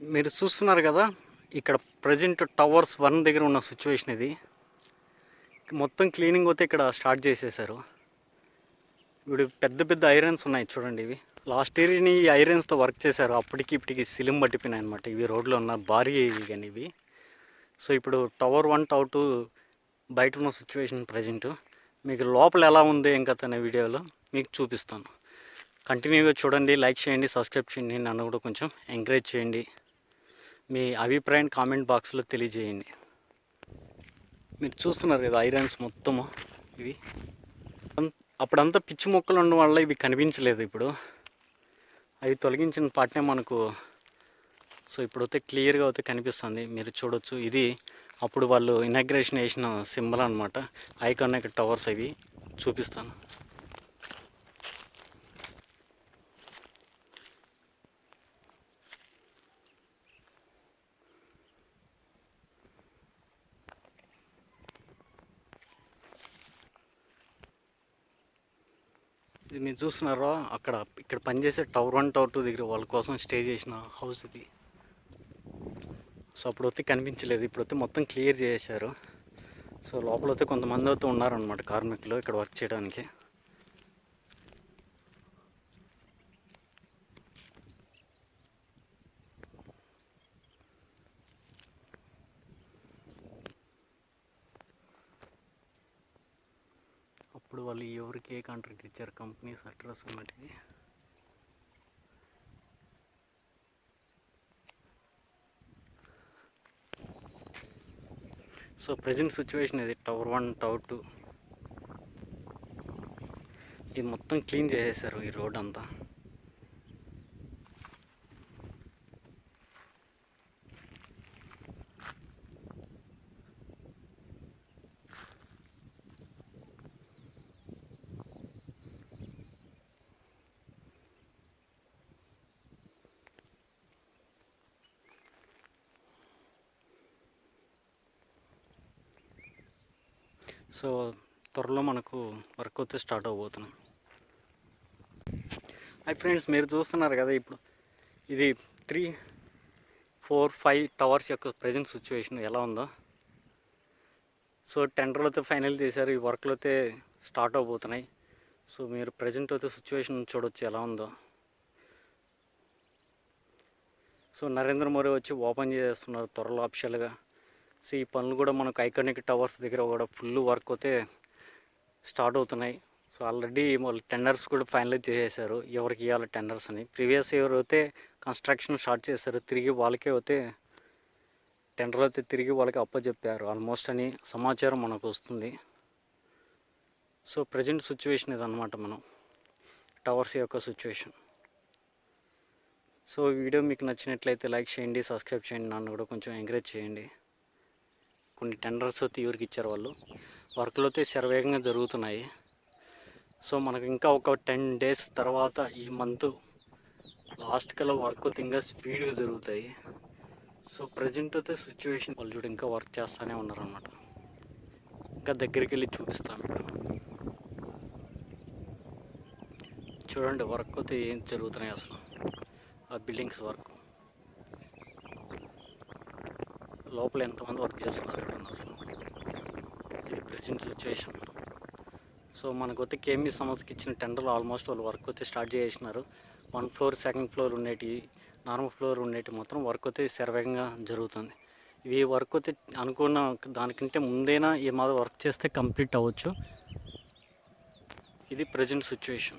మీరు చూస్తున్నారు కదా ఇక్కడ ప్రజెంట్ టవర్స్ వన్ దగ్గర ఉన్న సిచ్యువేషన్ ఇది. మొత్తం క్లీనింగ్ అయితే ఇక్కడ స్టార్ట్ చేసేసారు. ఇప్పుడు పెద్ద పెద్ద ఐరన్స్ ఉన్నాయి చూడండి ఇవి. లాస్ట్ ఇయర్ని ఈ ఐరన్స్తో వర్క్ చేశారు. అప్పటికి ఇప్పటికి సిలిం పట్టిపోయినాయి అనమాట ఇవి రోడ్లో ఉన్న భారీ కానీ ఇవి. సో ఇప్పుడు టవర్ వన్ టవర్ టూ బయట ఉన్న సిచ్యువేషన్ ప్రజెంట్ మీకు లోపల ఎలా ఉంది ఇంకా తన వీడియోలో మీకు చూపిస్తాను. కంటిన్యూగా చూడండి లైక్ చేయండి సబ్స్క్రైబ్ చేయండి. నన్ను కూడా కొంచెం ఎంకరేజ్ చేయండి. మీ అభిప్రాయం కామెంట్ బాక్స్లో తెలియజేయండి. మీరు చూస్తున్నారు కదా ఐరన్స్ మొత్తము ఇవి. అం- అప్పుడంతా పిచ్చి మొక్కలు ఉండడం వల్ల ఇవి కనిపించలేదు ఇప్పుడు. అవి తొలగించిన పాటనే మనకు సో ఇప్పుడైతే క్లియర్గా అయితే కనిపిస్తుంది. మీరు చూడొచ్చు. ఇది అప్పుడు వాళ్ళు ఇనాగ్రేషన్ వేసిన సింబల్ అనమాట ఐకానిక్ టవర్స్ అవి చూపిస్తాను. ఇది మీరు చూస్తున్నారా? అక్కడ ఇక్కడ పనిచేసే టవర్ వన్ టవర్ టూ దగ్గర వాళ్ళ కోసం స్టే చేసిన హౌస్ ఇది. సో అప్పుడు వస్తే కనిపించలేదు. ఇప్పుడు వస్తే మొత్తం క్లియర్ చేశారు సో లోపల అయితే కొంతమంది అయితే ఉన్నారనమాట కార్మికులు ఇక్కడ వర్క్ చేయడానికి. ఇప్పుడు వాళ్ళు ఎవరికి ఏ కాంట్రాక్ట్ ఇచ్చారు? కంపెనీస్ అడ్రస్ అన్నట్టుది సో ప్రజెంట్ సిచ్యువేషన్ ఇది. టవర్ వన్ టవర్ టూ ఇది మొత్తం క్లీన్ చేసేసారు ఈ రోడ్ అంతా. సో త్వరలో మనకు వర్క్ అయితే స్టార్ట్ అవబోతున్నాం. హై ఫ్రెండ్స్ మీరు చూస్తున్నారు కదా ఇప్పుడు ఇది త్రీ ఫోర్ ఫైవ్ టవర్స్ యొక్క ప్రజెంట్ సిచ్యువేషన్ ఎలా ఉందో. సో టెండర్లు అయితే ఫైనల్ చేశారు ఈ వర్క్లు అయితే స్టార్ట్ అవబోతున్నాయి. సో మీరు ప్రజెంట్ అయితే సిచ్యువేషన్ చూడొచ్చు ఎలా ఉందో. సో నరేంద్ర మోడీ వచ్చి ఓపెన్ చేస్తున్నారు త్వరలో అఫిషియల్గా. సో ఈ పనులు కూడా మనకు ఐకానిక్ టవర్స్ దగ్గర కూడా ఫుల్ వర్క్ అయితే స్టార్ట్ అవుతున్నాయి. సో ఆల్రెడీ వాళ్ళు టెండర్స్ కూడా ఫైనలైజ్ చేసేసారు. ఎవరికి ఇవ్వాలి టెండర్స్ అని. ప్రీవియస్ ఇయర్ అయితే కన్స్ట్రక్షన్ స్టార్ట్ చేశారు. తిరిగి వాళ్ళకే అయితే టెండర్లు అయితే తిరిగి వాళ్ళకి అప్పచెప్పారు. ఆల్మోస్ట్ అని సమాచారం మనకు వస్తుంది. సో ప్రజెంట్ సిచ్యువేషన్ ఇదన్నమాట మనం. టవర్స్ యొక్క సిచ్యువేషన్. సో వీడియో మీకు నచ్చినట్లయితే లైక్ చేయండి సబ్స్క్రైబ్ చేయండి. నన్ను కూడా కొంచెం ఎంకరేజ్ చేయండి. కొన్ని టెండర్స్ అయితే ఎవరికి ఇచ్చారు వాళ్ళు. వర్క్లు అయితే శరవేగంగా జరుగుతున్నాయి. సో మనకు ఇంకా ఒక టెన్ డేస్ తర్వాత ఈ మంత్ లాస్ట్ కల్లా వర్క్ అయితే ఇంకా స్పీడ్గా జరుగుతాయి. సో ప్రజెంట్ అయితే సిచ్యువేషన్ వాళ్ళు చూడు ఇంకా వర్క్ చేస్తూనే ఉన్నారనమాట ఇంకా దగ్గరికి వెళ్ళి చూపిస్తాను చూడండి వర్క్ అయితే ఏం జరుగుతున్నాయి అసలు. ఆ బిల్డింగ్స్ వర్క్. లోపల ఎంతమంది వర్క్ చేస్తున్నారు ఇక్కడ అసలు ఇది ప్రెసెంట్ సిచ్యువేషన్ సో మనకు వచ్చి కేఎంఈ సంస్థకి ఇచ్చిన టెండర్లు ఆల్మోస్ట్ వాళ్ళు వర్క్ అయితే స్టార్ట్ చేసినారు వన్ ఫ్లోర్ సెకండ్ ఫ్లోర్ ఉండేటి నార్మల్ ఫ్లోర్ ఉండేటి మాత్రం వర్క్ అయితే శరవేగంగా జరుగుతుంది. ఇవి వర్క్ అయితే అనుకున్న దానికంటే ముందైనా ఈ మాది వర్క్ చేస్తే కంప్లీట్ అవ్వచ్చు. ఇది ప్రజెంట్ సిచ్యువేషన్